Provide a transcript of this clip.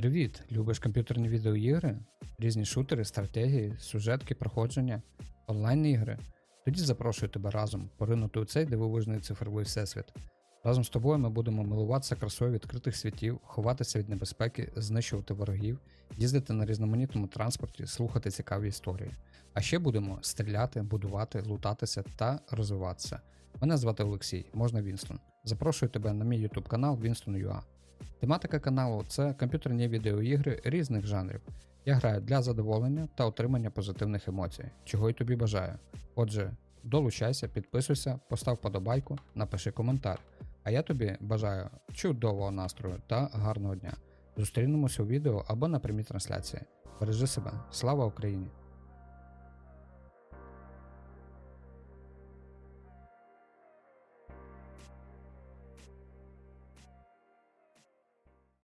Привіт! Любиш комп'ютерні відеоігри? Різні шутери, стратегії, сюжетки, проходження, онлайн-ігри? Тоді запрошую тебе разом поринути у цей дивовижний цифровий всесвіт. Разом з тобою ми будемо милуватися красою відкритих світів, ховатися від небезпеки, знищувати ворогів, їздити на різноманітному транспорті, слухати цікаві історії. А ще будемо стріляти, будувати, лутатися та розвиватися. Мене звати Олексій, можна Вінстон. Запрошую тебе на мій YouTube канал Winston.ua. Тематика каналу це комп'ютерні відеоігри різних жанрів. Я граю для задоволення та отримання позитивних емоцій, чого й тобі бажаю. Отже, долучайся, підписуйся, постав подобайку, напиши коментар. А я тобі бажаю чудового настрою та гарного дня. Зустрінемося у відео або на прямій трансляції. Бережи себе, слава Україні!